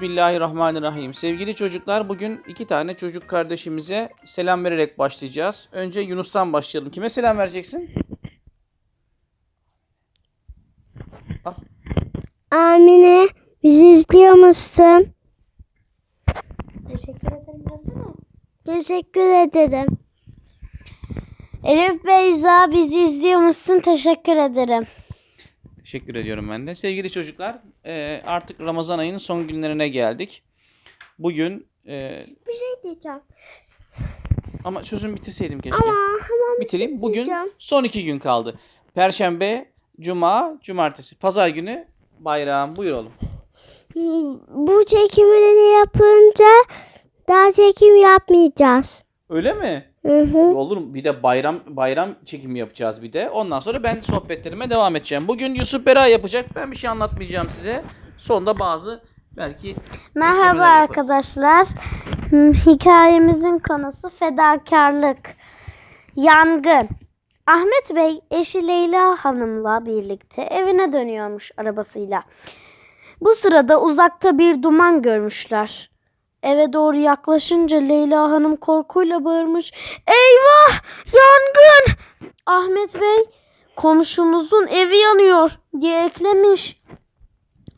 Bismillahirrahmanirrahim. Sevgili çocuklar bugün iki tane çocuk kardeşimize selam vererek başlayacağız. Önce Yunus'tan başlayalım. Kime selam vereceksin? Ah, Amine bizi izliyor musun? Teşekkür ederim desene. Teşekkür ederim. Elif Beyza bizi izliyor musun? Teşekkür ederim. teşekkür ediyorum ben de. Sevgili çocuklar e, artık Ramazan ayının son günlerine geldik. Bugün e, Bir şey diyeceğim. ama sözümü bitirseydim keşke. Ama hemen Bitireyim. Bugün diyeceğim. son iki gün kaldı. Perşembe, Cuma, Cumartesi. Pazar günü bayram. Buyur oğlum. bu çekimleri yapınca daha çekim yapmayacağız. Öyle mi? Hı hı. Olur mu? Bir de bayram bayram çekimi yapacağız bir de. Ondan sonra ben sohbetlerime devam edeceğim. Bugün Yusuf Bera yapacak. Ben bir şey anlatmayacağım size. Sonunda bazı belki Merhaba arkadaşlar. Hikayemizin konusu fedakarlık. Yangın. Ahmet Bey eşi Leyla Hanım'la birlikte evine dönüyormuş arabasıyla. Bu sırada uzakta bir duman görmüşler. Eve doğru yaklaşınca Leyla Hanım korkuyla bağırmış. Eyvah! Yangın! Ahmet Bey komşumuzun evi yanıyor diye eklemiş.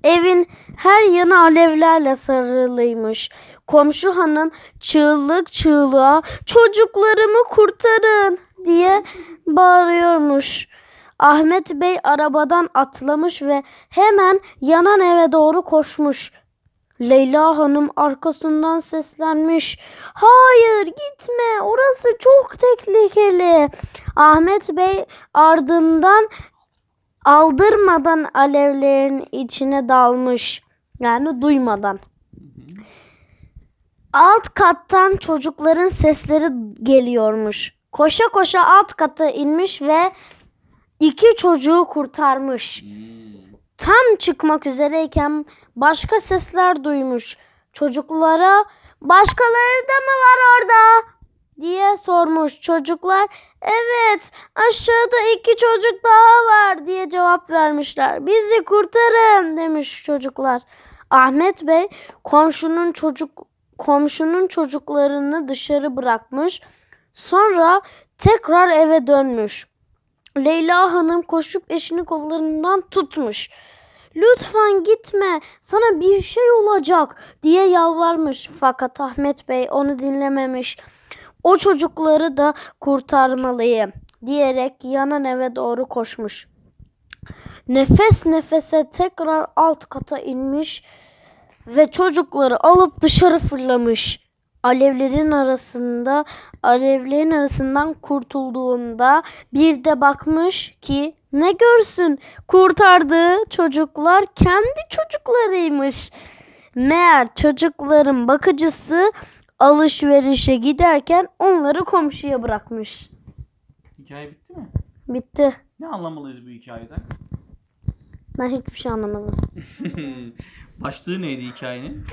Evin her yanı alevlerle sarılıymış. Komşu hanım çığlık çığlığa çocuklarımı kurtarın diye bağırıyormuş. Ahmet Bey arabadan atlamış ve hemen yanan eve doğru koşmuş. Leyla Hanım arkasından seslenmiş. Hayır gitme orası çok tehlikeli. Ahmet Bey ardından aldırmadan alevlerin içine dalmış. Yani duymadan. Alt kattan çocukların sesleri geliyormuş. Koşa koşa alt kata inmiş ve iki çocuğu kurtarmış. Tam çıkmak üzereyken başka sesler duymuş. Çocuklara başkaları da mı var orada? diye sormuş. Çocuklar evet aşağıda iki çocuk daha var diye cevap vermişler. Bizi kurtarın demiş çocuklar. Ahmet Bey komşunun çocuk komşunun çocuklarını dışarı bırakmış. Sonra tekrar eve dönmüş. Leyla Hanım koşup eşini kollarından tutmuş. Lütfen gitme sana bir şey olacak diye yalvarmış. Fakat Ahmet Bey onu dinlememiş. O çocukları da kurtarmalıyım diyerek yanan eve doğru koşmuş. Nefes nefese tekrar alt kata inmiş ve çocukları alıp dışarı fırlamış. Alevlerin arasında, alevlerin arasından kurtulduğunda bir de bakmış ki ne görsün kurtardığı çocuklar kendi çocuklarıymış. Meğer çocukların bakıcısı alışverişe giderken onları komşuya bırakmış. hikaye bitti mi? Bitti. Ne anlamalıyız bu hikayeden? Ben hiçbir şey anlamadım. Başlığı neydi hikayenin?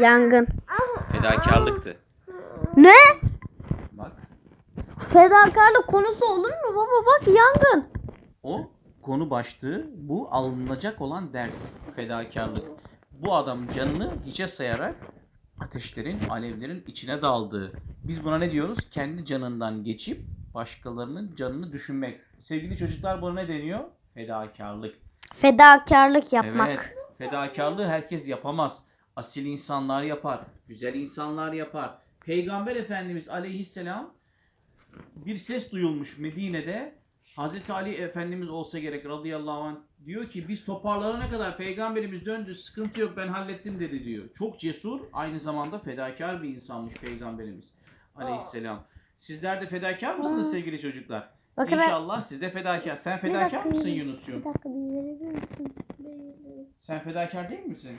Yangın. Fedakarlıktı. Ne? Bak. Fedakarlık konusu olur mu baba? Bak yangın. O konu başlığı bu alınacak olan ders. Fedakarlık. Bu adam canını hiçe sayarak ateşlerin, alevlerin içine daldığı. Biz buna ne diyoruz? Kendi canından geçip başkalarının canını düşünmek. Sevgili çocuklar buna ne deniyor? Fedakarlık. Fedakarlık yapmak. Evet. Fedakarlığı herkes yapamaz. Asil insanlar yapar. Güzel insanlar yapar. Peygamber Efendimiz aleyhisselam bir ses duyulmuş Medine'de. Hazreti Ali Efendimiz olsa gerek radıyallahu anh diyor ki biz toparlanana kadar peygamberimiz döndü sıkıntı yok ben hallettim dedi diyor. Çok cesur aynı zamanda fedakar bir insanmış peygamberimiz aleyhisselam. Sizler de fedakar mısınız sevgili çocuklar? Bakın İnşallah siz de fedakar. Sen fedakar mısın Yunus'cuğum? Bir dakika bir verebilir misin? Sen fedakar değil misin?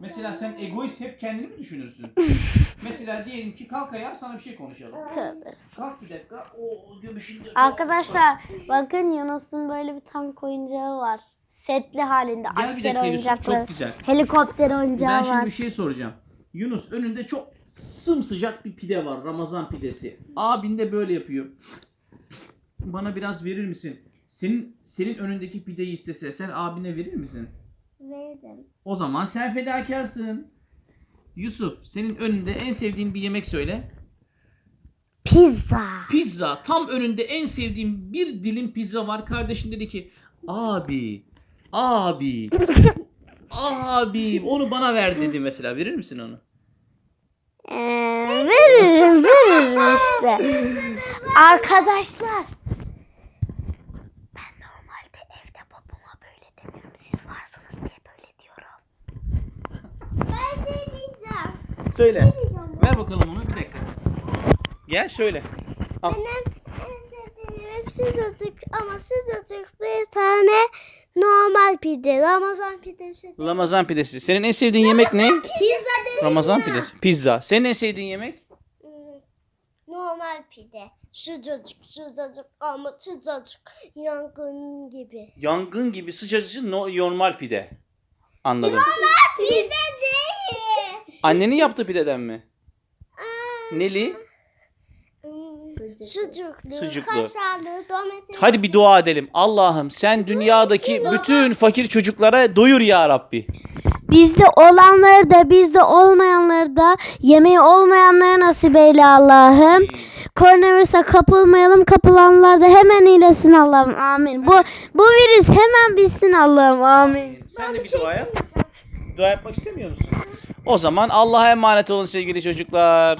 Mesela sen egoist hep kendini mi düşünürsün? Mesela diyelim ki kalk ayağa sana bir şey konuşalım. Tövbe. Kalk bir dakika. O göbüşünde. Arkadaşlar bakın Yunus'un böyle bir tank oyuncağı var. Setli halinde Gel bir asker dakika Yusuf oyuncakları. çok güzel. Helikopter Ben oyuncağı şimdi var. bir şey soracağım. Yunus önünde çok sımsıcak bir pide var. Ramazan pidesi. Abin de böyle yapıyor. Bana biraz verir misin? Senin senin önündeki pideyi istese sen abine verir misin? Verdim. O zaman sen fedakarsın. Yusuf senin önünde en sevdiğin bir yemek söyle. Pizza. Pizza. Tam önünde en sevdiğim bir dilim pizza var. Kardeşin dedi ki abi abi abi onu bana ver dedi mesela. Verir misin onu? Ee, veririm veririm işte. Arkadaşlar. Ben normalde evde babama böyle demiyorum. Siz varsınız diye böyle diyorum. Ben şey diyeceğim. Söyle. Ver bakalım onu bir dakika. Gel söyle. Al. Benim en sevdiğim yemek sıcacık ama sıcacık bir tane normal pide. Ramazan pidesi. Ramazan pidesi. Senin en sevdiğin yemek ne? Pizza dedim Ramazan ya. pidesi. Pizza. Senin en sevdiğin yemek? Hmm, Normal pide. Sıcacık sıcacık ama sıcacık. Yangın gibi. Yangın gibi sıcacık no- normal pide. Anladım. Pide değil. Annenin yaptığı pideden mi? Neli? Sucuklu, Sucuklu. kaşarlı. Hadi bir dua edelim. Allah'ım sen dünyadaki bütün fakir çocuklara doyur ya Rabbi. Bizde olanları da bizde olmayanları da yemeği olmayanlara nasip eyle Allah'ım. Koronavirüse kapılmayalım. Kapılanlar da hemen iyilesin Allah'ım. Amin. Bu bu virüs hemen bitsin Allah'ım. Amin. Sen de bir dua yap. Dua yapmak istemiyor musun? O zaman Allah'a emanet olun sevgili çocuklar.